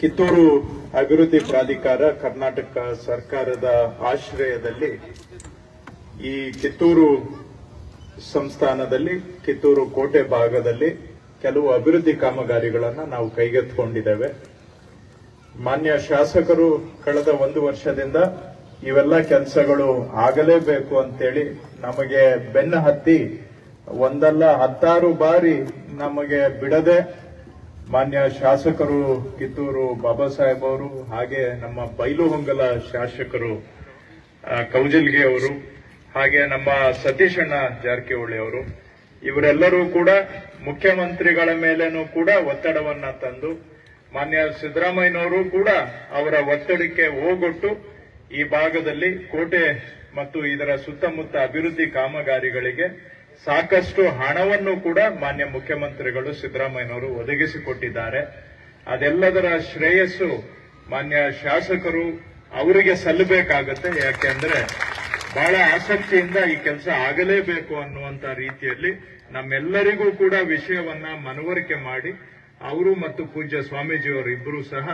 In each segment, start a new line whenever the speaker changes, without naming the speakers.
ಕಿತ್ತೂರು ಅಭಿವೃದ್ಧಿ ಪ್ರಾಧಿಕಾರ ಕರ್ನಾಟಕ ಸರ್ಕಾರದ ಆಶ್ರಯದಲ್ಲಿ ಈ ಕಿತ್ತೂರು ಸಂಸ್ಥಾನದಲ್ಲಿ, ಕಿತ್ತೂರು ಕೋಟೆ ಭಾಗದಲ್ಲಿ ಕೆಲವು ಅಭಿವೃದ್ಧಿ ಕಾಮಗಾರಿಗಳನ್ನು ನಾವು ಕೈಗೆತ್ತಿಕೊಂಡಿದ್ದೇವೆ. ಮಾನ್ಯ ಶಾಸಕರು ಕಳೆದ ಒಂದು ವರ್ಷದಿಂದ ಇವೆಲ್ಲ ಕೆಲಸಗಳು ಆಗಲೇಬೇಕು ಅಂತೇಳಿ ನಮಗೆ ಬೆನ್ನ ಹತ್ತಿ ಒಂದಲ್ಲ ಹತ್ತಾರು ಬಾರಿ ನಮಗೆ ಬಿಡದೆ ಮಾನ್ಯ ಶಾಸಕರು ಕಿತ್ತೂರು ಬಾಬಾ ಸಾಹೇಬ್ ಅವರು, ಹಾಗೆ ನಮ್ಮ ಬೈಲುಹೊಂಗಲ ಶಾಸಕರು ಕೌಜಲ್ಗೆ ಅವರು, ಹಾಗೆ ನಮ್ಮ ಸತೀಶಣ್ಣ ಜಾರಕಿಹೊಳಿ ಅವರು, ಇವರೆಲ್ಲರೂ ಕೂಡ ಮುಖ್ಯಮಂತ್ರಿಗಳ ಮೇಲೇನೂ ಕೂಡ ಒತ್ತಡವನ್ನ ತಂದು, ಮಾನ್ಯ ಸಿದ್ದರಾಮಯ್ಯನವರು ಕೂಡ ಅವರ ಒತ್ತಡಕ್ಕೆ ಹೋಗೊಟ್ಟು, ಈ ಭಾಗದಲ್ಲಿ ಕೋಟೆ ಮತ್ತು ಇದರ ಸುತ್ತಮುತ್ತ ಅಭಿವೃದ್ಧಿ ಕಾಮಗಾರಿಗಳಿಗೆ ಸಾಕಷ್ಟು ಹಣವನ್ನು ಕೂಡ ಮಾನ್ಯ ಮುಖ್ಯಮಂತ್ರಿಗಳು ಸಿದ್ದರಾಮಯ್ಯನವರು ಒದಗಿಸಿಕೊಟ್ಟಿದ್ದಾರೆ. ಅದೆಲ್ಲದರ ಶ್ರೇಯಸ್ಸು ಮಾನ್ಯ ಶಾಸಕರು ಅವರಿಗೆ ಸಲ್ಲಬೇಕಾಗತ್ತೆ. ಯಾಕೆಂದ್ರೆ ಬಹಳ ಆಸಕ್ತಿಯಿಂದ ಈ ಕೆಲಸ ಆಗಲೇಬೇಕು ಅನ್ನುವಂತ ರೀತಿಯಲ್ಲಿ ನಮ್ಮೆಲ್ಲರಿಗೂ ಕೂಡ ವಿಷಯವನ್ನ ಮನವರಿಕೆ ಮಾಡಿ ಅವರು ಮತ್ತು ಪೂಜ್ಯ ಸ್ವಾಮೀಜಿಯವರು ಇಬ್ಬರು ಸಹ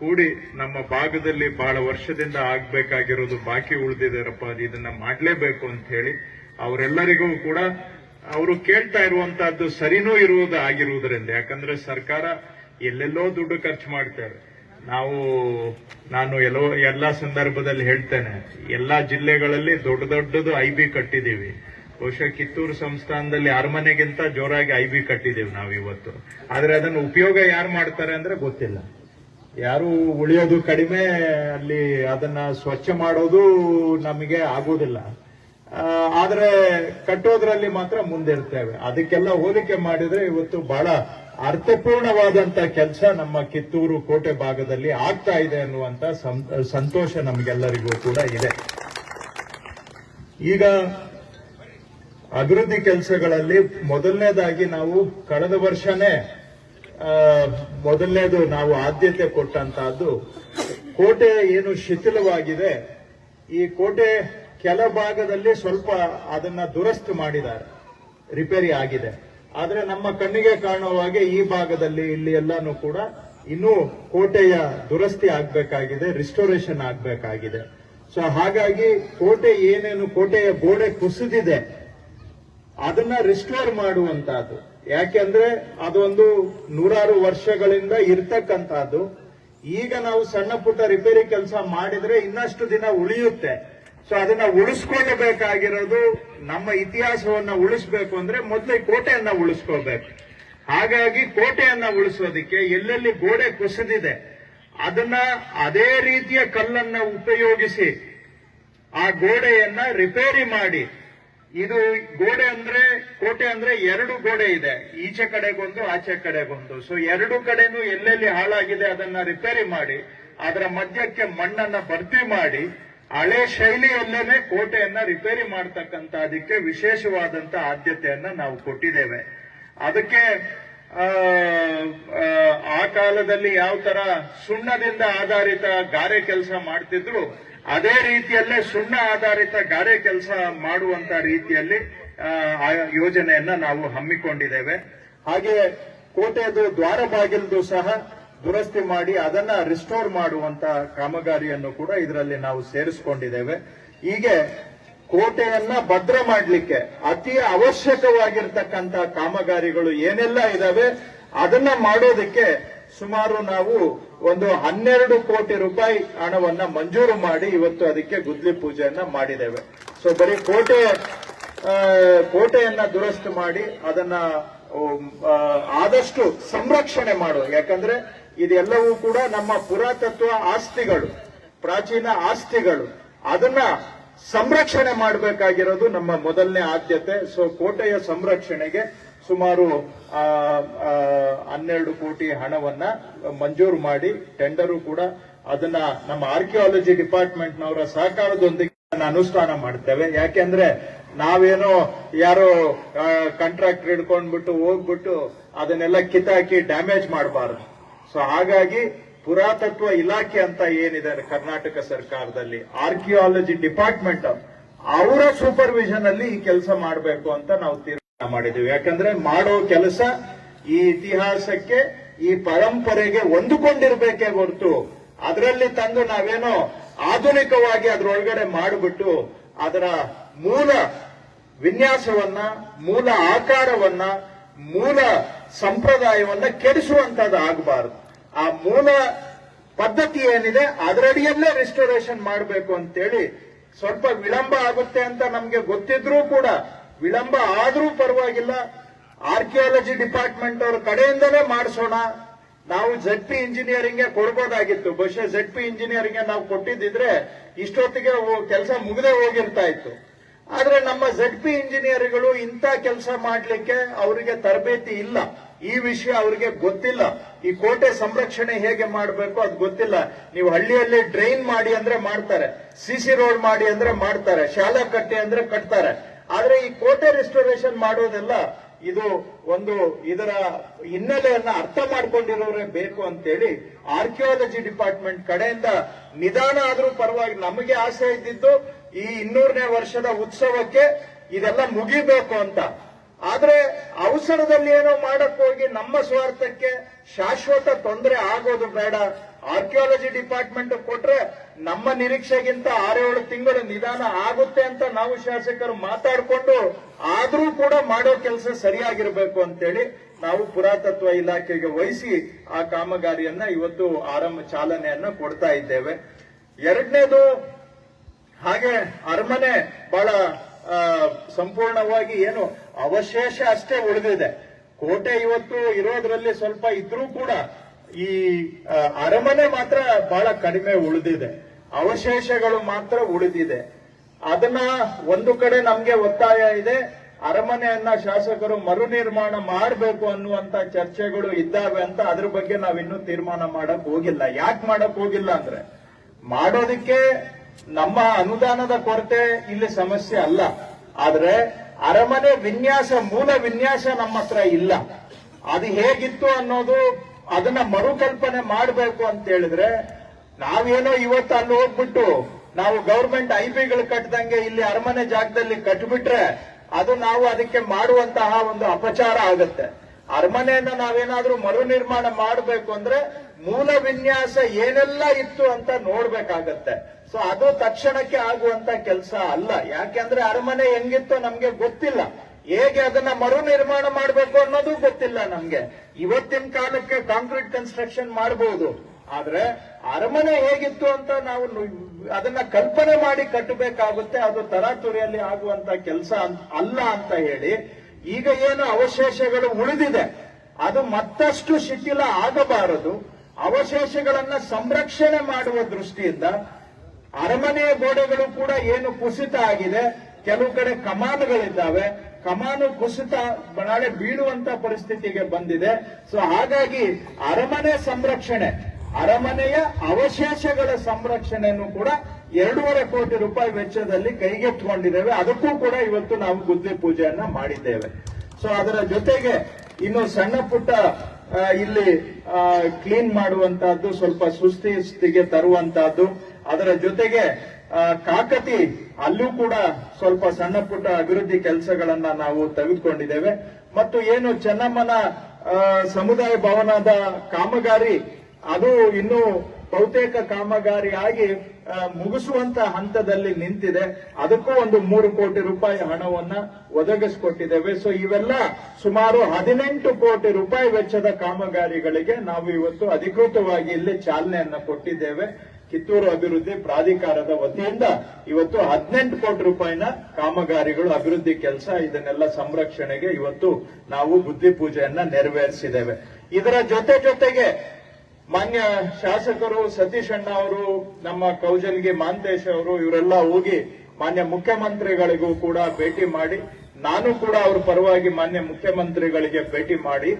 ಕೂಡಿ ನಮ್ಮ ಭಾಗದಲ್ಲಿ ಬಹಳ ವರ್ಷದಿಂದ ಆಗ್ಬೇಕಾಗಿರೋದು ಬಾಕಿ ಉಳಿದಿದ್ದಾರಪ್ಪ ಇದನ್ನ ಮಾಡಲೇಬೇಕು ಅಂತ ಹೇಳಿ ಅವರೆಲ್ಲರಿಗೂ ಕೂಡ ಅವರು ಕೇಳ್ತಾ ಇರುವಂತಹದ್ದು ಸರಿನೂ ಇರುವುದು ಆಗಿರುವುದರಿಂದ. ಯಾಕಂದ್ರೆ ಸರ್ಕಾರ ಎಲ್ಲೆಲ್ಲೋ ದುಡ್ಡು ಖರ್ಚು ಮಾಡ್ತಾರೆ. ನಾವು, ನಾನು ಎಲ್ಲೋ, ಎಲ್ಲ ಸಂದರ್ಭದಲ್ಲಿ ಹೇಳ್ತೇನೆ, ಎಲ್ಲಾ ಜಿಲ್ಲೆಗಳಲ್ಲಿ ದೊಡ್ಡ ದೊಡ್ಡದು ಐ ಬಿ ಕಟ್ಟಿದ್ದೀವಿ. ಬಹುಶಃ ಕಿತ್ತೂರು ಸಂಸ್ಥಾನದಲ್ಲಿ ಅರಮನೆಗಿಂತ ಜೋರಾಗಿ ಐ ಬಿ ಕಟ್ಟಿದ್ದೀವಿ ನಾವು ಇವತ್ತು. ಆದರೆ ಅದನ್ನು ಉಪಯೋಗ ಯಾರು ಮಾಡ್ತಾರೆ ಅಂದ್ರೆ ಗೊತ್ತಿಲ್ಲ. ಯಾರು ಉಳಿಯೋದು ಕಡಿಮೆ, ಅಲ್ಲಿ ಅದನ್ನ ಸ್ವಚ್ಛ ಮಾಡೋದು ನಮಗೆ ಆಗೋದಿಲ್ಲ. ಆದ್ರೆ ಕಟ್ಟೋದ್ರಲ್ಲಿ ಮಾತ್ರ ಮುಂದಿರ್ತೇವೆ. ಅದಕ್ಕೆಲ್ಲ ಹೋಲಿಕೆ ಮಾಡಿದ್ರೆ ಇವತ್ತು ಬಹಳ ಅರ್ಥಪೂರ್ಣವಾದಂತ ಕೆಲಸ ನಮ್ಮ ಕಿತ್ತೂರು ಕೋಟೆ ಭಾಗದಲ್ಲಿ ಆಗ್ತಾ ಇದೆ ಅನ್ನುವಂತ ಸಂತೋಷ ನಮಗೆಲ್ಲರಿಗೂ ಕೂಡ ಇದೆ. ಈಗ ಅಭಿವೃದ್ಧಿ ಕೆಲಸಗಳಲ್ಲಿ ಮೊದಲನೇದಾಗಿ ನಾವು ಕಳೆದ ವರ್ಷನೇ ಮೊದಲನೇದು ನಾವು ಆದ್ಯತೆ ಕೊಟ್ಟಂತಹದ್ದು ಕೋಟೆ ಏನು ಶಿಥಿಲವಾಗಿದೆ, ಈ ಕೋಟೆ ಕೆಲ ಭಾಗದಲ್ಲಿ ಸ್ವಲ್ಪ ಅದನ್ನ ದುರಸ್ತಿ ಮಾಡಿದ್ದಾರೆ. ರಿಪೇರಿ ಆಗಿದೆ. ಆದರೆ ನಮ್ಮ ಕಣ್ಣಿಗೆ ಕಾಣುವಾಗೆ ಈ ಭಾಗದಲ್ಲಿ ಇಲ್ಲಿ ಎಲ್ಲಾನು ಕೂಡ ಇನ್ನೂ ಕೋಟೆಯ ದುರಸ್ತಿ ಆಗಬೇಕಾಗಿದೆ ರಿಸ್ಟೋರೇಷನ್ ಆಗಬೇಕಾಗಿದೆ. ಸೊ ಹಾಗಾಗಿ ಕೋಟೆ ಏನೇನು ಕೋಟೆಯ ಗೋಡೆ ಕುಸಿದಿದೆ, ಅದನ್ನ ರಿಸ್ಟೋರ್ ಮಾಡುವಂತಹದ್ದು. ಯಾಕೆಂದ್ರೆ ಅದೊಂದು ನೂರಾರು ವರ್ಷಗಳಿಂದ ಇರ್ತಕ್ಕಂತಹದ್ದು ಈಗ ನಾವು ಸಣ್ಣ ಪುಟ್ಟ ರಿಪೇರಿ ಕೆಲಸ ಮಾಡಿದ್ರೆ ಇನ್ನಷ್ಟು ದಿನ ಉಳಿಯುತ್ತೆ. ಸೊ ಅದನ್ನ ಉಳಿಸ್ಕೊಳ್ಬೇಕಾಗಿರೋದು ನಮ್ಮ ಇತಿಹಾಸವನ್ನ ಉಳಿಸ್ಬೇಕು ಅಂದ್ರೆ ಮೊದಲು ಕೋಟೆಯನ್ನ ಉಳಿಸ್ಕೋಬೇಕು ಹಾಗಾಗಿ ಕೋಟೆಯನ್ನ ಉಳಿಸೋದಿಕ್ಕೆ ಎಲ್ಲೆಲ್ಲಿ ಗೋಡೆ ಕುಸಿದಿದೆ, ಅದನ್ನ ಅದೇ ರೀತಿಯ ಕಲ್ಲನ್ನ ಉಪಯೋಗಿಸಿ ಆ ಗೋಡೆಯನ್ನ ರಿಪೇರಿ ಮಾಡಿ. ಇದು ಗೋಡೆ ಅಂದ್ರೆ, ಕೋಟೆ ಅಂದ್ರೆ ಎರಡು ಗೋಡೆ ಇದೆ, ಈಚೆ ಕಡೆಗೊಂದು ಆಚೆ ಕಡೆಗೊಂದು ಸೊ ಎರಡು ಕಡೆನೂ ಎಲ್ಲೆಲ್ಲಿ ಹಾಳಾಗಿದೆ ಅದನ್ನ ರಿಪೇರಿ ಮಾಡಿ, ಅದರ ಮಧ್ಯಕ್ಕೆ ಮಣ್ಣನ್ನ ಭರ್ತಿ ಮಾಡಿ ಹಳೆ ಶೈಲಿಯಲ್ಲೇನೆ ಕೋಟೆಯನ್ನ ರಿಪೇರಿ ಮಾಡ್ತಕ್ಕಂತ ಅದಕ್ಕೆ ವಿಶೇಷವಾದಂತ ಆದ್ಯತೆಯನ್ನ ನಾವು ಕೊಟ್ಟಿದ್ದೇವೆ. ಅದಕ್ಕೆ ಆ, ಕಾಲದಲ್ಲಿ ಯಾವ ತರ ಸುಣ್ಣದಿಂದ ಆಧಾರಿತ ಗಾರೆ ಕೆಲಸ ಮಾಡ್ತಿದ್ರು ಅದೇ ರೀತಿಯಲ್ಲೇ ಸುಣ್ಣ ಆಧಾರಿತ ಗಾರೆ ಕೆಲಸ ಮಾಡುವಂತ ರೀತಿಯಲ್ಲಿ ಆ ಯೋಜನೆಯನ್ನ ನಾವು ಹಮ್ಮಿಕೊಂಡಿದ್ದೇವೆ. ಹಾಗೆ ಕೋಟೆಯದು ದ್ವಾರ ಬಾಗಿಲದು ಸಹ ದುರಸ್ತಿ ಮಾಡಿ ಅದನ್ನ ರಿಸ್ಟೋರ್ ಮಾಡುವಂತ ಕಾಮಗಾರಿಯನ್ನು ಕೂಡ ಇದರಲ್ಲಿ ನಾವು ಸೇರಿಸಿಕೊಂಡಿದ್ದೇವೆ. ಹೀಗೆ ಕೋಟೆಯನ್ನ ಭದ್ರ ಮಾಡಲಿಕ್ಕೆ ಅತಿ ಅವಶ್ಯಕವಾಗಿರ್ತಕ್ಕಂತ ಕಾಮಗಾರಿಗಳು ಏನೆಲ್ಲ ಇದಾವೆ, ಅದನ್ನ ಮಾಡೋದಕ್ಕೆ ಸುಮಾರು ನಾವು ಒಂದು ಹನ್ನೆರಡು ಕೋಟಿ ರೂಪಾಯಿ ಹಣವನ್ನ ಮಂಜೂರು ಮಾಡಿ ಇವತ್ತು ಅದಕ್ಕೆ ಗುದ್ಲಿ ಪೂಜೆಯನ್ನ ಮಾಡಿದ್ದೇವೆ. ಸೊ ಬರೀ ಕೋಟೆ ಕೋಟೆಯನ್ನ ದುರಸ್ತಿ ಮಾಡಿ ಅದನ್ನ ಆದಷ್ಟು ಸಂರಕ್ಷಣೆ ಮಾಡುವ. ಯಾಕಂದ್ರೆ ಇದೆಲ್ಲವೂ ಕೂಡ ನಮ್ಮ ಪುರಾತತ್ವ ಆಸ್ತಿಗಳು, ಪ್ರಾಚೀನ ಆಸ್ತಿಗಳು. ಅದನ್ನ ಸಂರಕ್ಷಣೆ ಮಾಡಬೇಕಾಗಿರೋದು ನಮ್ಮ ಮೊದಲನೇ ಆದ್ಯತೆ. ಸೊ ಕೋಟೆಯ ಸಂರಕ್ಷಣೆಗೆ ಸುಮಾರು ಹನ್ನೆರಡು ಕೋಟಿ ಹಣವನ್ನ ಮಂಜೂರು ಮಾಡಿ ಟೆಂಡರು ಕೂಡ ಅದನ್ನ ನಮ್ಮ ಆರ್ಕಿಯಾಲಜಿ ಡಿಪಾರ್ಟ್ಮೆಂಟ್ನವರ ಸಹಕಾರದೊಂದಿಗೆ ಅನುಷ್ಠಾನ ಮಾಡ್ತೇವೆ. ಯಾಕೆಂದ್ರೆ ನಾವೇನೋ ಯಾರೋ ಕಾಂಟ್ರಾಕ್ಟರ್ ಹಿಡ್ಕೊಂಡ್ಬಿಟ್ಟು ಹೋಗ್ಬಿಟ್ಟು ಅದನ್ನೆಲ್ಲ ಕಿತ್ತಾಕಿ ಡ್ಯಾಮೇಜ್ ಮಾಡಬಾರದು. ಸೊ ಹಾಗಾಗಿ ಪುರಾತತ್ವ ಇಲಾಖೆ ಅಂತ ಏನಿದೆ ಕರ್ನಾಟಕ ಸರ್ಕಾರದಲ್ಲಿ ಆರ್ಕಿಯಾಲಜಿ ಡಿಪಾರ್ಟ್ಮೆಂಟ್ ಅವರ ಸೂಪರ್ವಿಷನ್ ಅಲ್ಲಿ ಈ ಕೆಲಸ ಮಾಡಬೇಕು ಅಂತ ನಾವು ತೀರ್ಮಾನ ಮಾಡಿದ್ದೀವಿ. ಯಾಕಂದ್ರೆ ಮಾಡೋ ಕೆಲಸ ಈ ಇತಿಹಾಸಕ್ಕೆ, ಈ ಪರಂಪರೆಗೆ ಹೊಂದಿಕೊಂಡಿರ್ಬೇಕೇ ಹೊರತು. ಅದರಲ್ಲಿ ತಂದು ನಾವೇನೋ ಆಧುನಿಕವಾಗಿ ಅದರೊಳಗಡೆ ಮಾಡಿಬಿಟ್ಟು ಅದರ ಮೂಲ ವಿನ್ಯಾಸವನ್ನ, ಮೂಲ ಆಕಾರವನ್ನ, ಮೂಲ ಸಂಪ್ರದಾಯವನ್ನ ಕೆಡಿಸುವಂತದ್ದು ಆಗಬಾರದು. ಆ ಮೂಲ ಪದ್ಧತಿ ಏನಿದೆ, ಅದರಡಿಯಲ್ಲೇ ರಿಸ್ಟೋರೇಷನ್ ಮಾಡಬೇಕು ಅಂತೇಳಿ ಸ್ವಲ್ಪ ವಿಳಂಬ ಆಗುತ್ತೆ ಅಂತ ನಮಗೆ ಗೊತ್ತಿದ್ರೂ ಕೂಡ, ವಿಳಂಬ ಆದ್ರೂ ಪರವಾಗಿಲ್ಲ. ಆರ್ಕಿಯಾಲಜಿ ಡಿಪಾರ್ಟ್ಮೆಂಟ್ ಅವ್ರ ಕಡೆಯಿಂದಲೇ ಮಾಡಿಸೋಣ. ನಾವು ಜೆಡ್ ಪಿ ಇಂಜಿನಿಯರಿಂಗ್ ಕೊಡ್ಬೋದಾಗಿತ್ತು. ಬಹುಶಃ ಜಡ್ ಪಿ ಇಂಜಿನಿಯರಿಂಗ್ ನಾವು ಕೊಟ್ಟಿದ್ದಿದ್ರೆ ಇಷ್ಟೊತ್ತಿಗೆ ಕೆಲಸ ಮುಗದೆ ಹೋಗಿರ್ತಾ ಇತ್ತು. ಆದ್ರೆ ನಮ್ಮ ಝಡ್ ಪಿ ಇಂಜಿನಿಯರ್ಗಳು ಇಂಥ ಕೆಲಸ ಮಾಡಲಿಕ್ಕೆ ಅವರಿಗೆ ತರಬೇತಿ ಇಲ್ಲ. ಈ ವಿಷಯ ಅವರಿಗೆ ಗೊತ್ತಿಲ್ಲ. ಈ ಕೋಟೆ ಸಂರಕ್ಷಣೆ ಹೇಗೆ ಮಾಡಬೇಕು ಅದು ಗೊತ್ತಿಲ್ಲ. ನೀವು ಹಳ್ಳಿಯಲ್ಲಿ ಡ್ರೈನ್ ಮಾಡಿ ಅಂದ್ರೆ ಮಾಡ್ತಾರೆ. ಸಿಸಿ ರೋಡ್ ಮಾಡಿ ಅಂದ್ರೆ ಮಾಡ್ತಾರೆ. ಶಾಲಾ ಕಟ್ಟೆ ಅಂದ್ರೆ ಕಟ್ತಾರೆ. ಆದ್ರೆ ಈ ಕೋಟೆ ರೆಸ್ಟೋರೇಷನ್ ಮಾಡೋದೆಲ್ಲ ಇದು ಒಂದು ಇದರ ಹಿನ್ನೆಲೆಯನ್ನ ಅರ್ಥ ಮಾಡ್ಕೊಂಡಿರೋರೇ ಬೇಕು ಅಂತೇಳಿ ಆರ್ಕಿಯಾಲಜಿ ಡಿಪಾರ್ಟ್ಮೆಂಟ್ ಕಡೆಯಿಂದ ನಿಧಾನ ಆದ್ರೂ ಪರವಾಗಿ ನಮಗೆ ಆಸೆ ಇದ್ದಿದ್ದು ಈ ಇನ್ನೂರನೇ ವರ್ಷದ ಉತ್ಸವಕ್ಕೆ ಇದೆಲ್ಲ ಮುಗಿಬೇಕು ಅಂತ. ಆದ್ರೆ ಅವಸರದಲ್ಲಿ ಏನೋ ಮಾಡಕ್ ಹೋಗಿ ನಮ್ಮ ಸ್ವಾರ್ಥಕ್ಕೆ ಶಾಶ್ವತ ತೊಂದರೆ ಆಗೋದು ಬೇಡ. ಆರ್ಕಿಯಾಲಜಿ ಡಿಪಾರ್ಟ್ಮೆಂಟ್ ಕೊಟ್ರೆ ನಮ್ಮ ನಿರೀಕ್ಷೆಗಿಂತ ಆರೇಳು ತಿಂಗಳು ನಿಧಾನ ಆಗುತ್ತೆ ಅಂತ ನಾವು ಶಾಸಕರು ಮಾತಾಡಿಕೊಂಡು ಆದ್ರೂ ಕೂಡ ಮಾಡೋ ಕೆಲಸ ಸರಿಯಾಗಿರ್ಬೇಕು ಅಂತೇಳಿ ನಾವು ಪುರಾತತ್ವ ಇಲಾಖೆಗೆ ವಹಿಸಿ ಆ ಕಾಮಗಾರಿಯನ್ನ ಇವತ್ತು ಆರಂಭ ಚಾಲನೆಯನ್ನ ಕೊಡ್ತಾ ಇದ್ದೇವೆ. ಎರಡನೇದು ಹಾಗೆ ಅರಮನೆ ಬಹಳ ಸಂಪೂರ್ಣವಾಗಿ ಏನು ಅವಶೇಷ ಅಷ್ಟೇ ಉಳಿದಿದೆ. ಕೋಟೆ ಇವತ್ತು ಇರೋದ್ರಲ್ಲಿ ಸ್ವಲ್ಪ ಇದ್ರೂ ಕೂಡ ಈ ಅರಮನೆ ಮಾತ್ರ ಬಹಳ ಕಡಿಮೆ ಉಳಿದಿದೆ. ಅವಶೇಷಗಳು ಮಾತ್ರ ಉಳಿದಿದೆ. ಅದನ್ನ ಒಂದು ಕಡೆ ನಮ್ಗೆ ಒತ್ತಾಯ ಇದೆ. ಅರಮನೆಯನ್ನ ಶಾಸಕರು ಮರು ನಿರ್ಮಾಣ ಮಾಡಬೇಕು ಅನ್ನುವಂತ ಚರ್ಚೆಗಳು ಇದ್ದಾವೆ ಅಂತ ಅದ್ರ ಬಗ್ಗೆ ನಾವಿನ್ನೂ ತೀರ್ಮಾನ ಮಾಡಕ್ ಹೋಗಿಲ್ಲ. ಯಾಕೆ ಮಾಡಕ್ ಹೋಗಿಲ್ಲ ಅಂದ್ರೆ ಮಾಡೋದಕ್ಕೆ ನಮ್ಮ ಅನುದಾನದ ಕೊರತೆ ಇಲ್ಲಿ ಸಮಸ್ಯೆ ಅಲ್ಲ. ಆದ್ರೆ ಅರಮನೆ ವಿನ್ಯಾಸ, ಮೂಲ ವಿನ್ಯಾಸ ನಮ್ಮ ಹತ್ರ ಇಲ್ಲ. ಅದು ಹೇಗಿತ್ತು ಅನ್ನೋದು ಅದನ್ನ ಮರುಕಲ್ಪನೆ ಮಾಡಬೇಕು ಅಂತ ಹೇಳಿದ್ರೆ, ನಾವೇನೋ ಇವತ್ತು ಅಲ್ಲಿ ಹೋಗ್ಬಿಟ್ಟು ನಾವು ಗೌರ್ಮೆಂಟ್ ಐ ಕಟ್ಟದಂಗೆ ಇಲ್ಲಿ ಅರಮನೆ ಜಾಗದಲ್ಲಿ ಕಟ್ಬಿಟ್ರೆ ಅದು ನಾವು ಅದಕ್ಕೆ ಮಾಡುವಂತಹ ಒಂದು ಅಪಚಾರ ಆಗುತ್ತೆ. ಅರಮನೆಯನ್ನ ನಾವೇನಾದ್ರೂ ಮರು ನಿರ್ಮಾಣ ಮಾಡಬೇಕು ಅಂದ್ರೆ ಮೂಲ ವಿನ್ಯಾಸ ಏನೆಲ್ಲ ಇತ್ತು ಅಂತ ನೋಡ್ಬೇಕಾಗತ್ತೆ. ಸೊ ಅದು ತಕ್ಷಣಕ್ಕೆ ಆಗುವಂತ ಕೆಲಸ ಅಲ್ಲ. ಯಾಕೆಂದ್ರೆ ಅರಮನೆ ಹೆಂಗಿತ್ತು ನಮ್ಗೆ ಗೊತ್ತಿಲ್ಲ. ಹೇಗೆ ಅದನ್ನ ಮರು ನಿರ್ಮಾಣ ಮಾಡಬೇಕು ಅನ್ನೋದು ಗೊತ್ತಿಲ್ಲ ನಮ್ಗೆ. ಇವತ್ತಿನ ಕಾಲಕ್ಕೆ ಕಾಂಕ್ರೀಟ್ ಕನ್ಸ್ಟ್ರಕ್ಷನ್ ಮಾಡಬಹುದು ಆದ್ರೆ ಅರಮನೆ ಹೇಗಿತ್ತು ಅಂತ ನಾವು ಅದನ್ನ ಕಲ್ಪನೆ ಮಾಡಿ ಕಟ್ಟಬೇಕಾಗುತ್ತೆ. ಅದು ತರಾತುರಿಯಲ್ಲಿ ಆಗುವಂತ ಕೆಲಸ ಅಲ್ಲ ಅಂತ ಹೇಳಿ ಈಗ ಏನು ಅವಶೇಷಗಳು ಉಳಿದಿದೆ. ಅದು ಮತ್ತಷ್ಟು ಶಿಥಿಲ ಆಗಬಾರದು. ಅವಶೇಷಗಳನ್ನ ಸಂರಕ್ಷಣೆ ಮಾಡುವ ದೃಷ್ಟಿಯಿಂದ ಅರಮನೆಯ ಗೋಡೆಗಳು ಕೂಡ ಏನು ಕುಸಿತ ಆಗಿದೆ. ಕೆಲವು ಕಡೆ ಕಮಾನುಗಳಿದ್ದಾವೆ. ಕಮಾನು ಕುಸಿತ ನಾಳೆ ಬೀಳುವಂತ ಪರಿಸ್ಥಿತಿಗೆ ಬಂದಿದೆ. ಸೊ ಹಾಗಾಗಿ ಅರಮನೆ ಸಂರಕ್ಷಣೆ, ಅರಮನೆಯ ಅವಶೇಷಗಳ ಸಂರಕ್ಷಣೆಯನ್ನು ಕೂಡ ಎರಡೂವರೆ ಕೋಟಿ ರೂಪಾಯಿ ವೆಚ್ಚದಲ್ಲಿ ಕೈಗೆತ್ತಿಕೊಂಡಿದ್ದೇವೆ. ಅದಕ್ಕೂ ಕೂಡ ಇವತ್ತು ನಾವು ಗುದ್ದೆ ಪೂಜೆಯನ್ನ ಮಾಡಿದ್ದೇವೆ. ಸೊ ಅದರ ಜೊತೆಗೆ ಇನ್ನು ಸಣ್ಣ ಪುಟ್ಟ ಇಲ್ಲಿ ಕ್ಲೀನ್ ಮಾಡುವಂತಹದ್ದು, ಸ್ವಲ್ಪ ಸುಸ್ಥಿತಿಗೆ ತರುವಂತಹದ್ದು ಅದರ ಜೊತೆಗೆ ಕಾಕತಿ ಅಲ್ಲೂ ಕೂಡ ಸ್ವಲ್ಪ ಸಣ್ಣ ಪುಟ್ಟ ಅಭಿವೃದ್ಧಿ ಕೆಲಸಗಳನ್ನ ನಾವು ತೆಗೆದುಕೊಂಡಿದ್ದೇವೆ. ಮತ್ತು ಏನು ಚೆನ್ನಮ್ಮನ ಸಮುದಾಯ ಭವನದ ಕಾಮಗಾರಿ ಅದು ಇನ್ನೂ ಬಹುತೇಕ ಕಾಮಗಾರಿ ಆಗಿ ಆ, ಮುಗಿಸುವಂತ ಹಂತದಲ್ಲಿ ನಿಂತಿದೆ. ಅದಕ್ಕೂ ಒಂದು ಮೂರು ಕೋಟಿ ರೂಪಾಯಿ ಹಣವನ್ನ ಒದಗಿಸಿಕೊಟ್ಟಿದ್ದೇವೆ. ಸೊ ಇವೆಲ್ಲ ಸುಮಾರು ಹದಿನೆಂಟು ಕೋಟಿ ರೂಪಾಯಿ ವೆಚ್ಚದ ಕಾಮಗಾರಿಗಳಿಗೆ ನಾವು ಇವತ್ತು ಅಧಿಕೃತವಾಗಿ ಇಲ್ಲಿ ಚಾಲನೆಯನ್ನ ಕೊಟ್ಟಿದ್ದೇವೆ. ಕಿತ್ತೂರು ಅಭಿವೃದ್ಧಿ ಪ್ರಾಧಿಕಾರದ ವತಿಯಿಂದ ಇವತ್ತು ಹದಿನೆಂಟು ಕೋಟಿ ರೂಪಾಯಿನ ಕಾಮಗಾರಿಗಳು, ಅಭಿವೃದ್ಧಿ ಕೆಲಸ ಇದನ್ನೆಲ್ಲ ಸಂರಕ್ಷಣೆಗೆ ಇವತ್ತು ನಾವು ಬುದ್ಧಿ ಪೂಜೆಯನ್ನ ನೆರವೇರಿಸಿದ್ದೇವೆ. ಇದರ ಜೊತೆ ಜೊತೆಗೆ ಮಾನ್ಯ ಶಾಸಕರು ಸತೀಶ್ ಅಣ್ಣ ಅವರು, ನಮ್ಮ ಕೌಜಲ್ಗಿ ಮಾಂತೇಶ್ ಅವರು, ಇವರೆಲ್ಲ ಹೋಗಿ ಮಾನ್ಯ ಮುಖ್ಯಮಂತ್ರಿಗಳಿಗೂ ಕೂಡ ಭೇಟಿ ಮಾಡಿ, ನಾನು ಕೂಡ ಅವ್ರ ಪರವಾಗಿ ಮಾನ್ಯ ಮುಖ್ಯಮಂತ್ರಿಗಳಿಗೆ ಭೇಟಿ ಮಾಡಿ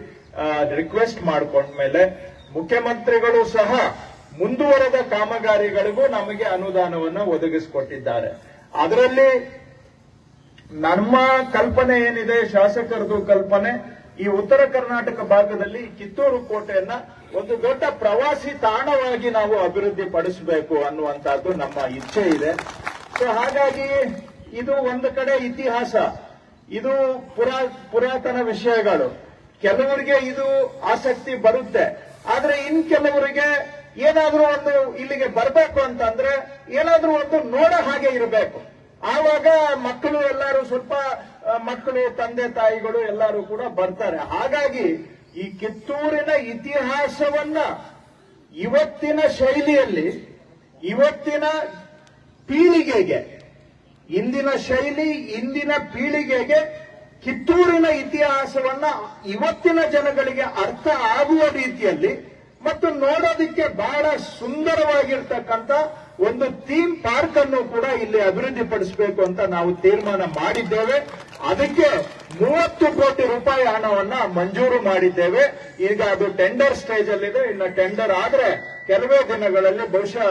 ರಿಕ್ವೆಸ್ಟ್ ಮಾಡ್ಕೊಂಡ್ಮೇಲೆ ಮುಖ್ಯಮಂತ್ರಿಗಳು ಸಹ ಮುಂದುವರೆದ ಕಾಮಗಾರಿಗಳಿಗೂ ನಮಗೆ ಅನುದಾನವನ್ನ ಒದಗಿಸಿಕೊಟ್ಟಿದ್ದಾರೆ. ಅದರಲ್ಲಿ ನಮ್ಮ ಕಲ್ಪನೆ ಏನಿದೆ ಶಾಸಕರದು ಕಲ್ಪನೆ, ಈ ಉತ್ತರ ಕರ್ನಾಟಕ ಭಾಗದಲ್ಲಿ ಕಿತ್ತೂರು ಕೋಟೆಯನ್ನ ಒಂದು ದೊಡ್ಡ ಪ್ರವಾಸಿ ತಾಣವಾಗಿ ನಾವು ಅಭಿವೃದ್ಧಿ ಪಡಿಸಬೇಕು ಅನ್ನುವಂತಹದ್ದು ನಮ್ಮ ಇಚ್ಛೆ ಇದೆ. ಸೊ ಹಾಗಾಗಿ ಇದು ಒಂದು ಕಡೆ ಇತಿಹಾಸ, ಇದು ಪುರಾ, ಪುರಾತನ ವಿಷಯಗಳು. ಕೆಲವರಿಗೆ ಇದು ಆಸಕ್ತಿ ಬರುತ್ತೆ. ಆದ್ರೆ ಇನ್ ಕೆಲವರಿಗೆ ಏನಾದ್ರೂ ಒಂದು ಇಲ್ಲಿಗೆ ಬರಬೇಕು ಅಂತಂದ್ರೆ ಏನಾದ್ರೂ ಒಂದು ನೋಡ ಹಾಗೆ ಇರಬೇಕು. ಆವಾಗ ಮಕ್ಕಳು ಎಲ್ಲರೂ ಸ್ವಲ್ಪ ಮಕ್ಕಳು, ತಂದೆ, ತಾಯಿಗಳು ಎಲ್ಲರೂ ಕೂಡ ಬರ್ತಾರೆ. ಹಾಗಾಗಿ ಈ ಕಿತ್ತೂರಿನ ಇತಿಹಾಸವನ್ನ ಇವತ್ತಿನ ಶೈಲಿಯಲ್ಲಿ, ಇವತ್ತಿನ ಪೀಳಿಗೆಗೆ, ಇಂದಿನ ಶೈಲಿ, ಇಂದಿನ ಪೀಳಿಗೆಗೆ ಕಿತ್ತೂರಿನ ಇತಿಹಾಸವನ್ನ ಇವತ್ತಿನ ಜನಗಳಿಗೆ ಅರ್ಥ ಆಗುವ ರೀತಿಯಲ್ಲಿ ಮತ್ತು ನೋಡೋದಿಕ್ಕೆ ಬಹಳ ಸುಂದರವಾಗಿರ್ತಕ್ಕಂಥ ಒಂದು ಥೀಮ್ ಪಾರ್ಕ್ ಅನ್ನು ಕೂಡ ಇಲ್ಲಿ ಅಭಿವೃದ್ಧಿಪಡಿಸಬೇಕು ಅಂತ ನಾವು ತೀರ್ಮಾನ ಮಾಡಿದ್ದೇವೆ. ಅದಕ್ಕೆ ಮೂವತ್ತು ಕೋಟಿ ರೂಪಾಯಿ ಹಣವನ್ನ ಮಂಜೂರು ಮಾಡಿದ್ದೇವೆ. ಈಗ ಅದು ಟೆಂಡರ್ ಸ್ಟೇಜ್ ಅಲ್ಲಿದೆ. ಇನ್ನು ಟೆಂಡರ್ ಆದ್ರೆ ಕೆಲವೇ ದಿನಗಳಲ್ಲಿ ಬಹುಶಃ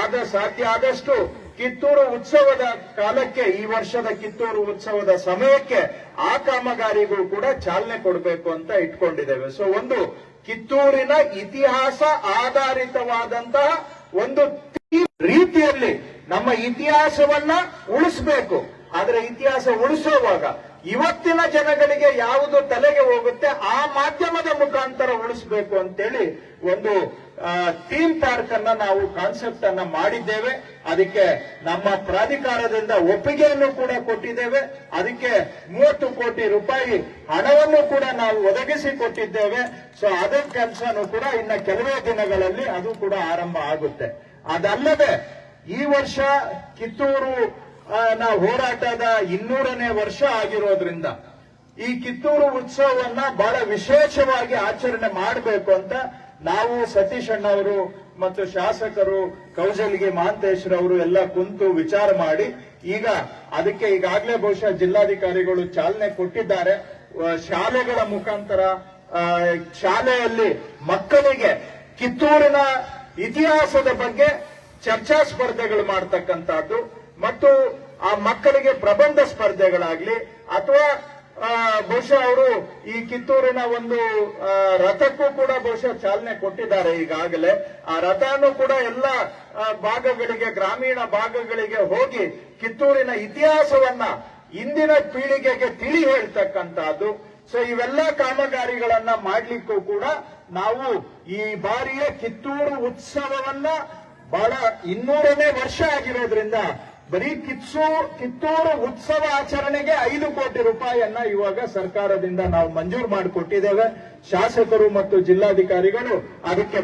ಆದ ಸಾಧ್ಯ ಆದಷ್ಟು ಕಿತ್ತೂರು ಉತ್ಸವದ ಕಾಲಕ್ಕೆ, ಈ ವರ್ಷದ ಕಿತ್ತೂರು ಉತ್ಸವದ ಸಮಯಕ್ಕೆ ಆ ಕಾಮಗಾರಿಗೂ ಕೂಡ ಚಾಲನೆ ಕೊಡಬೇಕು ಅಂತ ಇಟ್ಕೊಂಡಿದ್ದೇವೆ. ಸೊ ಒಂದು ಕಿತ್ತೂರಿನ ಇತಿಹಾಸ ಆಧಾರಿತವಾದಂತಹ ಒಂದು ರೀತಿಯಲ್ಲಿ ನಮ್ಮ ಇತಿಹಾಸವನ್ನ ಉಳಿಸಬೇಕು. ಆದ್ರೆ ಇತಿಹಾಸ ಉಳಿಸುವಾಗ ಇವತ್ತಿನ ಜನಗಳಿಗೆ ಯಾವುದು ತಲೆಗೆ ಹೋಗುತ್ತೆ ಆ ಮಾಧ್ಯಮದ ಮುಖಾಂತರ ಉಳಿಸಬೇಕು ಅಂತೇಳಿ ಒಂದು ಥೀಮ್ ಪಾರ್ಕ್ ಅನ್ನ ನಾವು ಕಾನ್ಸೆಪ್ಟ್ ಅನ್ನ ಮಾಡಿದ್ದೇವೆ. ಅದಕ್ಕೆ ನಮ್ಮ ಪ್ರಾಧಿಕಾರದಿಂದ ಒಪ್ಪಿಗೆಯನ್ನು ಕೂಡ ಕೊಟ್ಟಿದ್ದೇವೆ. ಅದಕ್ಕೆ ಮೂವತ್ತು ಕೋಟಿ ರೂಪಾಯಿ ಹಣವನ್ನು ಕೂಡ ನಾವು ಒದಗಿಸಿ ಕೊಟ್ಟಿದ್ದೇವೆ. ಸೊ ಅದೇ ಕೆಲಸನೂ ಕೂಡ ಇನ್ನ ಕೆಲವೇ ದಿನಗಳಲ್ಲಿ ಅದು ಕೂಡ ಆರಂಭ ಆಗುತ್ತೆ. ಅದಲ್ಲದೆ ಈ ವರ್ಷ ಕಿತ್ತೂರು ನ ಹೋರಾಟದ ಇನ್ನೂರನೇ ವರ್ಷ ಆಗಿರೋದ್ರಿಂದ ಈ ಕಿತ್ತೂರು ಉತ್ಸವವನ್ನ ಬಹಳ ವಿಶೇಷವಾಗಿ ಆಚರಣೆ ಮಾಡಬೇಕು ಅಂತ ನಾವು ಸತೀಶ್ ಅಣ್ಣವರು ಮತ್ತು ಶಾಸಕರು ಕೌಶಲ್ಗಿ ಮಹಾಂತೇಶ್ವರವರು ಎಲ್ಲ ಕುಂತು ವಿಚಾರ ಮಾಡಿ ಈಗ ಅದಕ್ಕೆ ಈಗಾಗಲೇ ಬಹುಶಃ ಜಿಲ್ಲಾಧಿಕಾರಿಗಳು ಚಾಲನೆ ಕೊಟ್ಟಿದ್ದಾರೆ. ಶಾಲೆಗಳ ಮುಖಾಂತರ ಶಾಲೆಯಲ್ಲಿ ಮಕ್ಕಳಿಗೆ ಕಿತ್ತೂರಿನ ಇತಿಹಾಸದ ಬಗ್ಗೆ ಚರ್ಚಾ ಸ್ಪರ್ಧೆಗಳು ಮಾಡ್ತಕ್ಕಂಥದ್ದು. ಮತ್ತು ಆ ಮಕ್ಕಳಿಗೆ ಪ್ರಬಂಧ ಸ್ಪರ್ಧೆಗಳಾಗ್ಲಿ ಅಥವಾ ಬಹುಶಃ ಅವರು ಈ ಕಿತ್ತೂರಿನ ಒಂದು ರಥಕ್ಕೂ ಕೂಡ ಬಹುಶಃ ಚಾಲನೆ ಕೊಟ್ಟಿದ್ದಾರೆ ಈಗಾಗಲೇ. ಆ ರಥನು ಕೂಡ ಎಲ್ಲ ಭಾಗಗಳಿಗೆ, ಗ್ರಾಮೀಣ ಭಾಗಗಳಿಗೆ ಹೋಗಿ ಕಿತ್ತೂರಿನ ಇತಿಹಾಸವನ್ನ ಇಂದಿನ ಪೀಳಿಗೆಗೆ ತಿಳಿ ಹೇಳ್ತಕ್ಕಂತಹದ್ದು ಸೊ ಇವೆಲ್ಲ ಕಾಮಗಾರಿಗಳನ್ನ ಮಾಡ್ಲಿಕ್ಕೂ ಕೂಡ ನಾವು ಈ ಬಾರಿಯ ಕಿತ್ತೂರು ಉತ್ಸವವನ್ನ ಬಹಳ ಇನ್ನೂರನೇ ವರ್ಷ ಆಗಿರೋದ್ರಿಂದ ಬರೀ ಕಿತ್ಸೂ, ಕಿತ್ತೂರು ಉತ್ಸವ ಆಚರಣೆಗೆ ಐದು ಕೋಟಿ ರೂಪಾಯಿಯನ್ನ ಇವಾಗ ಸರ್ಕಾರದಿಂದ ನಾವು ಮಂಜೂರು ಮಾಡಿಕೊಟ್ಟಿದ್ದೇವೆ. ಶಾಸಕರು ಮತ್ತು ಜಿಲ್ಲಾಧಿಕಾರಿಗಳು, ಅದಕ್ಕೆ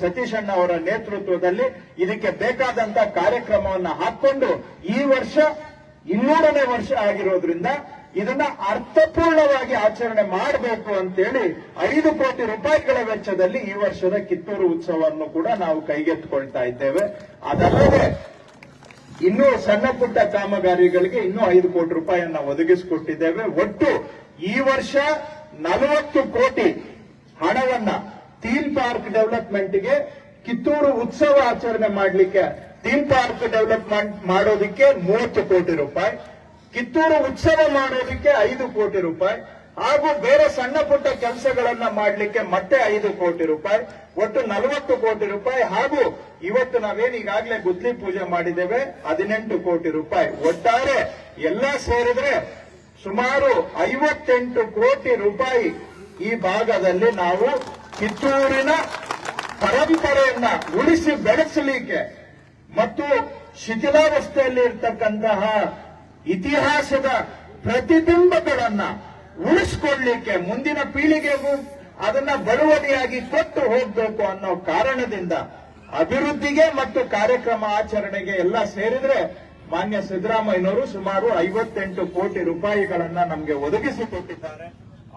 ಸತೀಶ್ ಅಣ್ಣ ಅವರ ನೇತೃತ್ವದಲ್ಲಿ ಇದಕ್ಕೆ ಬೇಕಾದಂತ ಕಾರ್ಯಕ್ರಮವನ್ನ ಹಾಕೊಂಡು ಈ ವರ್ಷ ಇನ್ನೂರನೇ ವರ್ಷ ಆಗಿರೋದ್ರಿಂದ ಇದನ್ನ ಅರ್ಥಪೂರ್ಣವಾಗಿ ಆಚರಣೆ ಮಾಡಬೇಕು ಅಂತೇಳಿ ಐದು ಕೋಟಿ ರೂಪಾಯಿಗಳ ವೆಚ್ಚದಲ್ಲಿ ಈ ವರ್ಷದ ಕಿತ್ತೂರು ಉತ್ಸವವನ್ನು ಕೂಡ ನಾವು ಕೈಗೆತ್ತಿಕೊಳ್ತಾ ಇದ್ದೇವೆ. ಅದಲ್ಲದೆ ಇನ್ನೂ ಸಣ್ಣ ಪುಟ್ಟ ಕಾಮಗಾರಿಗಳಿಗೆ ಇನ್ನೂ ಐದು ಕೋಟಿ ರೂಪಾಯಿಯನ್ನ ಒದಗಿಸಿಕೊಟ್ಟಿದ್ದೇವೆ. ಒಟ್ಟು ಈ ವರ್ಷ ನಲವತ್ತು ಕೋಟಿ ಹಣವನ್ನ ಥೀಮ್ ಪಾರ್ಕ್ ಡೆವಲಪ್ಮೆಂಟ್ಗೆ ಕಿತ್ತೂರು ಉತ್ಸವ ಆಚರಣೆ ಮಾಡಲಿಕ್ಕೆ ಥೀಮ್ ಪಾರ್ಕ್ ಡೆವಲಪ್ಮೆಂಟ್ ಮಾಡೋದಕ್ಕೆ ಮೂವತ್ತು ಕೋಟಿ ರೂಪಾಯಿ. ಕಿತ್ತೂರು ಉತ್ಸವ ಮಾಡೋದಕ್ಕೆ ಐದು ಕೋಟಿ ರೂಪಾಯಿ. ಹಾಗೂ ಬೇರೆ ಸಣ್ಣ ಪುಟ್ಟ ಕೆಲಸಗಳನ್ನ ಮಾಡಲಿಕ್ಕೆ ಮತ್ತೆ ಐದು ಕೋಟಿ ರೂಪಾಯಿ, ಒಟ್ಟು ನಲವತ್ತು ಕೋಟಿ ರೂಪಾಯಿ, ಹಾಗೂ ಇವತ್ತು ನಾವೇನು ಈಗಾಗಲೇ ಗುದ್ಲಿ ಪೂಜೆ ಮಾಡಿದ್ದೇವೆ, ಹದಿನೆಂಟು ಕೋಟಿ ರೂಪಾಯಿ. ಒಟ್ಟಾರೆ ಎಲ್ಲ ಸೇರಿದ್ರೆ ಸುಮಾರು ಐವತ್ತೆಂಟು ಕೋಟಿ ರೂಪಾಯಿ ಈ ಭಾಗದಲ್ಲಿ ನಾವು ಕಿತ್ತೂರಿನ ಪರಂಪರೆಯನ್ನ ಉಳಿಸಿ ಬೆಳೆಸಲಿಕ್ಕೆ ಮತ್ತು ಶಿಥಿಲಾವಸ್ಥೆಯಲ್ಲಿ ಇರ್ತಕ್ಕಂತಹ ಇತಿಹಾಸದ ಪ್ರತಿಬಿಂಬಗಳನ್ನ ಉಳಿಸ್ಕೊಳ್ಳಿಕ್ಕೆ, ಮುಂದಿನ ಪೀಳಿಗೆಗೂ ಅದನ್ನ ಬಳುವಳಿಯಾಗಿ ಕೊಟ್ಟು ಹೋಗ್ಬೇಕು ಅನ್ನೋ ಕಾರಣದಿಂದ ಅಭಿವೃದ್ಧಿಗೆ ಮತ್ತು ಕಾರ್ಯಕ್ರಮ ಆಚರಣೆಗೆ ಎಲ್ಲ ಸೇರಿದ್ರೆ ಮಾನ್ಯ ಸಿದ್ದರಾಮಯ್ಯನವರು ಸುಮಾರು ಐವತ್ತೆಂಟು ಕೋಟಿ ರೂಪಾಯಿಗಳನ್ನ ನಮಗೆ ಒದಗಿಸಿಕೊಟ್ಟಿದ್ದಾರೆ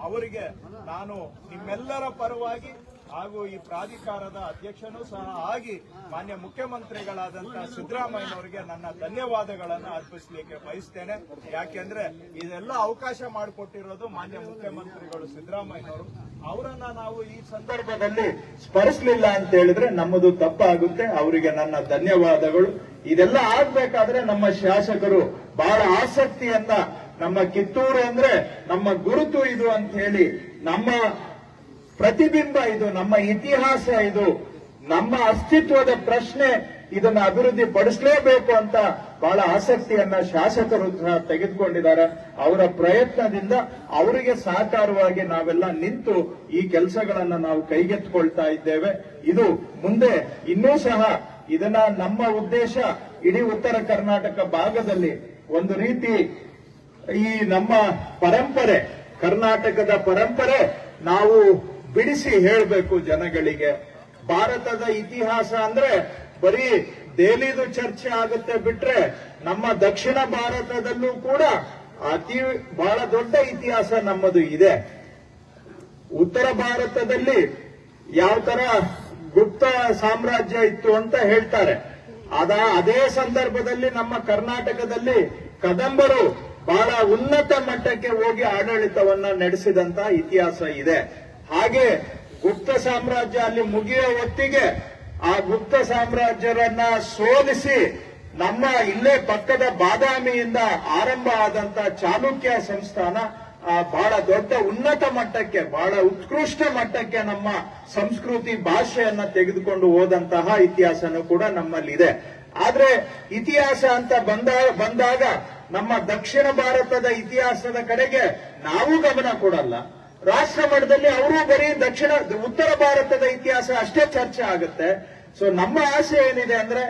ಅವರಿಗೆ ನಾನು ನಿಮ್ಮೆಲ್ಲರ ಪರವಾಗಿ ಹಾಗೂ ಈ ಪ್ರಾಧಿಕಾರದ ಅಧ್ಯಕ್ಷನೂ ಸಹ ಆಗಿ ಮಾನ್ಯ ಮುಖ್ಯಮಂತ್ರಿಗಳಾದಂತಹ ಸಿದ್ದರಾಮಯ್ಯನವರಿಗೆ ನನ್ನ ಧನ್ಯವಾದಗಳನ್ನು ಅರ್ಪಿಸಲಿಕ್ಕೆ ಬಯಸ್ತೇನೆ. ಯಾಕೆಂದ್ರೆ ಇದೆಲ್ಲ ಅವಕಾಶ ಮಾಡಿಕೊಟ್ಟಿರೋದು ಮಾನ್ಯ ಮುಖ್ಯಮಂತ್ರಿಗಳು ಸಿದ್ದರಾಮಯ್ಯನವರು. ಅವರನ್ನ ನಾವು ಈ ಸಂದರ್ಭದಲ್ಲಿ ಸ್ಮರಿಸಲಿಲ್ಲ ಅಂತ ಹೇಳಿದ್ರೆ ನಮ್ಮದು ತಪ್ಪಾಗುತ್ತೆ. ಅವರಿಗೆ ನನ್ನ ಧನ್ಯವಾದಗಳು. ಇದೆಲ್ಲ ಆಗ್ಬೇಕಾದ್ರೆ ನಮ್ಮ ಶಾಸಕರು ಬಹಳ ಆಸಕ್ತಿಯನ್ನ ನಮ್ಮ ಕಿತ್ತೂರು ಅಂದ್ರೆ ನಮ್ಮ ಗುರುತು ಇದು ಅಂತ ಹೇಳಿ, ನಮ್ಮ ಪ್ರತಿಬಿಂಬ ಇದು, ನಮ್ಮ ಇತಿಹಾಸ ಇದು, ನಮ್ಮ ಅಸ್ತಿತ್ವದ ಪ್ರಶ್ನೆ ಇದನ್ನ ಅಭಿವೃದ್ಧಿ ಪಡಿಸಲೇಬೇಕು ಅಂತ ಬಹಳ ಆಸಕ್ತಿಯನ್ನ ಶಾಸಕರು ತೆಗೆದುಕೊಂಡಿದ್ದಾರೆ. ಅವರ ಪ್ರಯತ್ನದಿಂದ ಅವರಿಗೆ ಸಹಕಾರವಾಗಿ ನಾವೆಲ್ಲ ನಿಂತು ಈ ಕೆಲಸಗಳನ್ನ ನಾವು ಕೈಗೆತ್ತಿಕೊಳ್ತಾ ಇದ್ದೇವೆ. ಇದು ಮುಂದೆ ಇನ್ನೂ ಸಹ ಇದನ್ನ ನಮ್ಮ ಉದ್ದೇಶ ಇಡೀ ಉತ್ತರ ಕರ್ನಾಟಕ ಭಾಗದಲ್ಲಿ ಒಂದು ರೀತಿ ಈ ನಮ್ಮ ಪರಂಪರೆ, ಕರ್ನಾಟಕದ ಪರಂಪರೆ ನಾವು ಬಿಡಿಸಿ ಹೇಳಬೇಕು ಜನಗಳಿಗೆ. ಭಾರತದ ಇತಿಹಾಸ ಅಂದ್ರೆ ಬರೀ ದೆಹಲಿದು ಚರ್ಚೆ ಆಗುತ್ತೆ ಬಿಟ್ರೆ ನಮ್ಮ ದಕ್ಷಿಣ ಭಾರತದಲ್ಲೂ ಕೂಡ ಅತಿ, ಬಹಳ ದೊಡ್ಡ ಇತಿಹಾಸ ನಮ್ಮದು ಇದೆ. ಉತ್ತರ ಭಾರತದಲ್ಲಿ ಯಾವ ತರ ಗುಪ್ತ ಸಾಮ್ರಾಜ್ಯ ಇತ್ತು ಅಂತ ಹೇಳ್ತಾರೆ. ಅದ ಅದೇ ಸಂದರ್ಭದಲ್ಲಿ ನಮ್ಮ ಕರ್ನಾಟಕದಲ್ಲಿ ಕದಂಬರು ಬಹಳ ಉನ್ನತ ಮಟ್ಟಕ್ಕೆ ಹೋಗಿ ಆಡಳಿತವನ್ನ ನಡೆಸಿದಂತ ಇತಿಹಾಸ ಇದೆ. ಹಾಗೆ ಗುಪ್ತ ಸಾಮ್ರಾಜ್ಯ ಅಲ್ಲಿ ಮುಗಿಯೋ ಹೊತ್ತಿಗೆ ಆ ಗುಪ್ತ ಸಾಮ್ರಾಜ್ಯರನ್ನ ಸೋಲಿಸಿ ನಮ್ಮ ಇಲ್ಲೇ ಪಕ್ಕದ ಬಾದಾಮಿಯಿಂದ ಆರಂಭ ಆದಂತ ಚಾಲುಕ್ಯ ಸಂಸ್ಥಾನ ಆ, ಬಹಳ ದೊಡ್ಡ ಉನ್ನತ ಮಟ್ಟಕ್ಕೆ ಬಹಳ ಉತ್ಕೃಷ್ಟ ಮಟ್ಟಕ್ಕೆ ನಮ್ಮ ಸಂಸ್ಕೃತಿ ಭಾಷೆಯನ್ನ ತೆಗೆದುಕೊಂಡು ಹೋದಂತಹ ಇತಿಹಾಸನೂ ಕೂಡ ನಮ್ಮಲ್ಲಿದೆ. ಆದ್ರೆ ಇತಿಹಾಸ ಅಂತ ಬಂದ ಬಂದಾಗ ನಮ್ಮ ದಕ್ಷಿಣ ಭಾರತದ ಇತಿಹಾಸದ ಕಡೆಗೆ ನಾವು ಗಮನ ಕೊಡಲ್ಲ. ರಾಷ್ಟ್ರ ಮಟ್ಟದಲ್ಲಿ ಅವರು ಬರೀ ದಕ್ಷಿಣ, ಉತ್ತರ ಭಾರತದ ಇತಿಹಾಸ ಅಷ್ಟೇ ಚರ್ಚೆ ಆಗುತ್ತೆ. ಸೊ ನಮ್ಮ ಆಸೆ ಏನಿದೆ ಅಂದ್ರೆ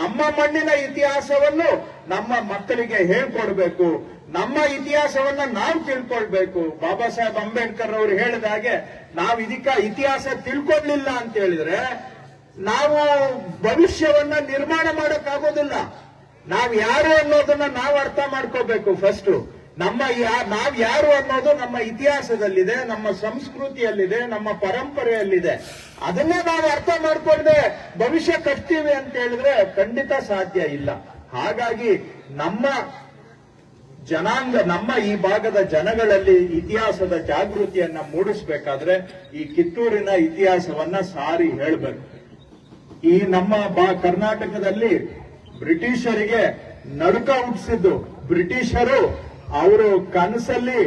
ನಮ್ಮ ಮಣ್ಣಿನ ಇತಿಹಾಸವನ್ನು ನಮ್ಮ ಮಕ್ಕಳಿಗೆ ಹೇಳ್ಕೊಡ್ಬೇಕು. ನಮ್ಮ ಇತಿಹಾಸವನ್ನ ನಾವು ತಿಳ್ಕೊಳ್ಬೇಕು. ಬಾಬಾ ಸಾಹೇಬ್ ಅಂಬೇಡ್ಕರ್ ಅವರು ಹೇಳಿದ ಹಾಗೆ ನಾವು ಇದಕ್ಕ ಇತಿಹಾಸ ತಿಳ್ಕೊಡ್ಲಿಲ್ಲ ಅಂತ ಹೇಳಿದ್ರೆ ನಾವು ಭವಿಷ್ಯವನ್ನ ನಿರ್ಮಾಣ ಮಾಡಕ್ಕಾಗೋದಿಲ್ಲ. ನಾವ್ ಯಾರು ಅನ್ನೋದನ್ನ ನಾವು ಅರ್ಥ ಮಾಡ್ಕೋಬೇಕು ಫಸ್ಟ್ ನಮ್ಮ ನಾವ್ ಯಾರು ಅನ್ನೋದು ನಮ್ಮ ಇತಿಹಾಸದಲ್ಲಿದೆ, ನಮ್ಮ ಸಂಸ್ಕೃತಿಯಲ್ಲಿದೆ, ನಮ್ಮ ಪರಂಪರೆಯಲ್ಲಿದೆ. ಅದನ್ನೇ ನಾವು ಅರ್ಥ ಮಾಡ್ಕೊಂಡೆ ಭವಿಷ್ಯ ಕಟ್ತೀವಿ ಅಂತ ಹೇಳಿದ್ರೆ ಖಂಡಿತ ಸಾಧ್ಯ ಇಲ್ಲ. ಹಾಗಾಗಿ ನಮ್ಮ ಜನಾಂಗ, ನಮ್ಮ ಈ ಭಾಗದ ಜನಗಳಲ್ಲಿ ಇತಿಹಾಸದ ಜಾಗೃತಿಯನ್ನ ಮೂಡಿಸಬೇಕಾದ್ರೆ ಈ ಕಿತ್ತೂರಿನ ಇತಿಹಾಸವನ್ನ ಸಾರಿ ಹೇಳ್ಬೇಕು. ಈ ನಮ್ಮ ಕರ್ನಾಟಕದಲ್ಲಿ ಬ್ರಿಟಿಷರಿಗೆ ನಡುಕ ಹುಟ್ಟಿಸಿದ್ದು. ಬ್ರಿಟಿಷರು ಅವರು ಕನಸಲ್ಲಿ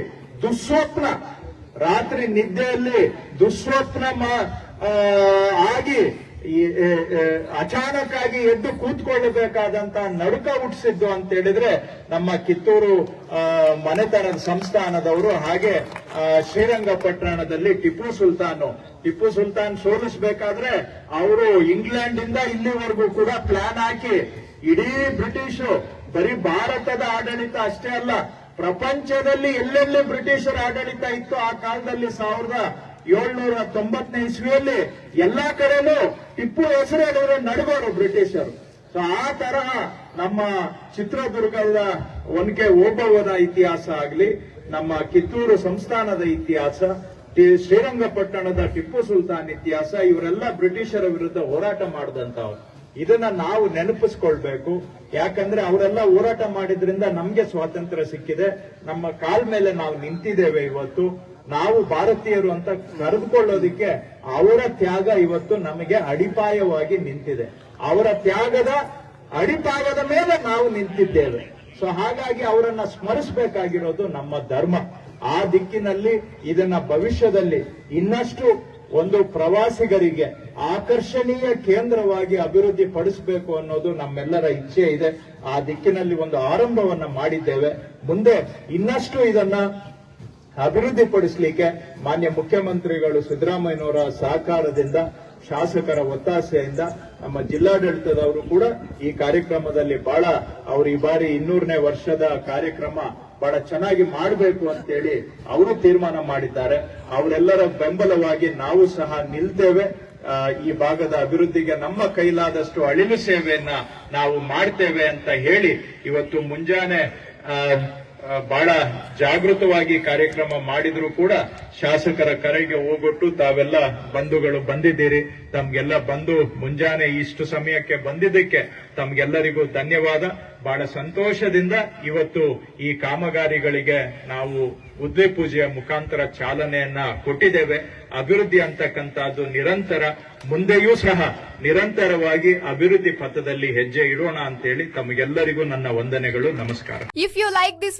ದುಸ್ವಪ್ನ, ರಾತ್ರಿ ನಿದ್ದೆಯಲ್ಲಿ ದುಸ್ವಪ್ನ ಆಗಿ ಅಚಾನಕ್ ಆಗಿ ಎದ್ದು ಕೂತ್ಕೊಳ್ಳಬೇಕಾದಂತ ನಡುಕ ಹುಟ್ಟಿಸಿದ್ದು ಅಂತ ಹೇಳಿದ್ರೆ ನಮ್ಮ ಕಿತ್ತೂರು ಮನೆತನದ ಸಂಸ್ಥಾನದವರು ಹಾಗೆ ಶ್ರೀರಂಗಪಟ್ಟಣದಲ್ಲಿ ಟಿಪ್ಪು ಸುಲ್ತಾನ್. ಟಿಪ್ಪು ಸುಲ್ತಾನ್ ಸೋಲಿಸಬೇಕಾದ್ರೆ ಅವರು ಇಂಗ್ಲೆಂಡ್ ಇಂದ ಇಲ್ಲಿವರೆಗೂ ಕೂಡ ಪ್ಲಾನ್ ಹಾಕಿ ಇಡೀ ಬ್ರಿಟಿಷು ಬರೀ ಭಾರತದ ಆಡಳಿತ ಅಷ್ಟೇ ಅಲ್ಲ, ಪ್ರಪಂಚದಲ್ಲಿ ಎಲ್ಲೆಲ್ಲಿ ಬ್ರಿಟಿಷರ ಆಡಳಿತ ಇತ್ತು ಆ ಕಾಲದಲ್ಲಿ ಸಾವಿರದ ಏಳ್ನೂರ ತೊಂಬತ್ತನೇ ಇಸ್ವಿಯಲ್ಲಿ ಎಲ್ಲಾ ಕಡೆನೂ ಟಿಪ್ಪು ಹೆಸರು ಹೇಳಿದ್ರೆ ಬ್ರಿಟಿಷರು. ಸೊ ಆ ತರಹ ನಮ್ಮ ಚಿತ್ರದುರ್ಗದ ಒನಕೆ ಓಬವ್ವನ ಇತಿಹಾಸ ಆಗಲಿ, ನಮ್ಮ ಕಿತ್ತೂರು ಸಂಸ್ಥಾನದ ಇತಿಹಾಸ ಶ್ರೀರಂಗಪಟ್ಟಣದ ಟಿಪ್ಪು ಸುಲ್ತಾನ್ ಇತಿಹಾಸ, ಇವರೆಲ್ಲ ಬ್ರಿಟಿಷರ ವಿರುದ್ಧ ಹೋರಾಟ ಮಾಡಿದಂತವ್ರು ಇದನ್ನ ನಾವು ನೆನಪಿಸ್ಕೊಳ್ಬೇಕು. ಯಾಕಂದ್ರೆ ಅವರೆಲ್ಲ ಹೋರಾಟ ಮಾಡಿದ್ರಿಂದ ನಮ್ಗೆ ಸ್ವಾತಂತ್ರ್ಯ ಸಿಕ್ಕಿದೆ. ನಮ್ಮ ಕಾಲ್ ಮೇಲೆ ನಾವು ನಿಂತಿದ್ದೇವೆ ಇವತ್ತು. ನಾವು ಭಾರತೀಯರು ಅಂತ ಕರೆದುಕೊಳ್ಳೋದಿಕ್ಕೆ ಅವರ ತ್ಯಾಗ ಇವತ್ತು ನಮಗೆ ಅಡಿಪಾಯವಾಗಿ ನಿಂತಿದೆ. ಅವರ ತ್ಯಾಗದ ಅಡಿಪಾಯದ ಮೇಲೆ ನಾವು ನಿಂತಿದ್ದೇವೆ. ಸೊ ಹಾಗಾಗಿ ಅವರನ್ನ ಸ್ಮರಿಸಬೇಕಾಗಿರೋದು ನಮ್ಮ ಧರ್ಮ. ಆ ದಿಕ್ಕಿನಲ್ಲಿ ಇದನ್ನ ಭವಿಷ್ಯದಲ್ಲಿ ಇನ್ನಷ್ಟು ಒಂದು ಪ್ರವಾಸಿಗರಿಗೆ ಆಕರ್ಷಣೀಯ ಕೇಂದ್ರವಾಗಿ ಅಭಿವೃದ್ಧಿ ಪಡಿಸಬೇಕು ಅನ್ನೋದು ನಮ್ಮೆಲ್ಲರ ಇಚ್ಛೆ ಇದೆ. ಆ ದಿಕ್ಕಿನಲ್ಲಿ ಒಂದು ಆರಂಭವನ್ನ ಮಾಡಿದ್ದೇವೆ. ಮುಂದೆ ಇನ್ನಷ್ಟು ಇದನ್ನ ಅಭಿವೃದ್ಧಿ ಪಡಿಸಲಿಕ್ಕೆ ಮಾನ್ಯ ಮುಖ್ಯಮಂತ್ರಿಗಳು ಸಿದ್ದರಾಮಯ್ಯನವರ ಸಹಕಾರದಿಂದ, ಶಾಸಕರ ಒತ್ತಾಸೆಯಿಂದ ನಮ್ಮ ಜಿಲ್ಲಾಡಳಿತದವರು ಕೂಡ ಈ ಕಾರ್ಯಕ್ರಮದಲ್ಲಿ ಬಹಳ ಅವರು ಈ ಬಾರಿ ಇನ್ನೂರನೇ ವರ್ಷದ ಕಾರ್ಯಕ್ರಮ ಬಹಳ ಚೆನ್ನಾಗಿ ಮಾಡಬೇಕು ಅಂತೇಳಿ ಅವರು ತೀರ್ಮಾನ ಮಾಡಿದ್ದಾರೆ. ಅವರೆಲ್ಲರ ಬೆಂಬಲವಾಗಿ ನಾವು ಸಹ ನಿಲ್ತೇವೆ. ಈ ಭಾಗದ ಅಭಿವೃದ್ಧಿಗೆ ನಮ್ಮ ಕೈಲಾದಷ್ಟು ಅಳಿಲು ಸೇವೆಯನ್ನ ನಾವು ಮಾಡ್ತೇವೆ ಅಂತ ಹೇಳಿ ಇವತ್ತು ಮುಂಜಾನೆ ಆ, ಬಹಳ ಜಾಗೃತವಾಗಿ ಕಾರ್ಯಕ್ರಮ ಮಾಡಿದ್ರು ಕೂಡ ಶಾಸಕರ ಕರೆಗೆ ಹೋಗೊಟ್ಟು ತಾವೆಲ್ಲ ಬಂಧುಗಳು ಬಂದಿದ್ದೀರಿ. ತಮ್ಗೆಲ್ಲ ಬಂದು ಮುಂಜಾನೆ ಇಷ್ಟು ಸಮಯಕ್ಕೆ ಬಂದಿದ್ದಕ್ಕೆ ತಮ್ಗೆಲ್ಲರಿಗೂ ಧನ್ಯವಾದ. ಬಹಳ ಸಂತೋಷದಿಂದ ಇವತ್ತು ಈ ಕಾಮಗಾರಿಗಳಿಗೆ ನಾವು ಉದ್ವೆ ಪೂಜೆಯ ಮುಖಾಂತರ ಚಾಲನೆಯನ್ನ ಕೊಟ್ಟಿದ್ದೇವೆ. ಅಭಿವೃದ್ಧಿ ಅಂತಕ್ಕಂಥದ್ದು ನಿರಂತರ. ಮುಂದೆಯೂ ಸಹ ನಿರಂತರವಾಗಿ ಅಭಿವೃದ್ಧಿ ಪಥದಲ್ಲಿ ಹೆಜ್ಜೆ ಇಡೋಣ ಅಂತೇಳಿ ತಮಗೆಲ್ಲರಿಗೂ ನನ್ನ ವಂದನೆಗಳು, ನಮಸ್ಕಾರ.
If you like this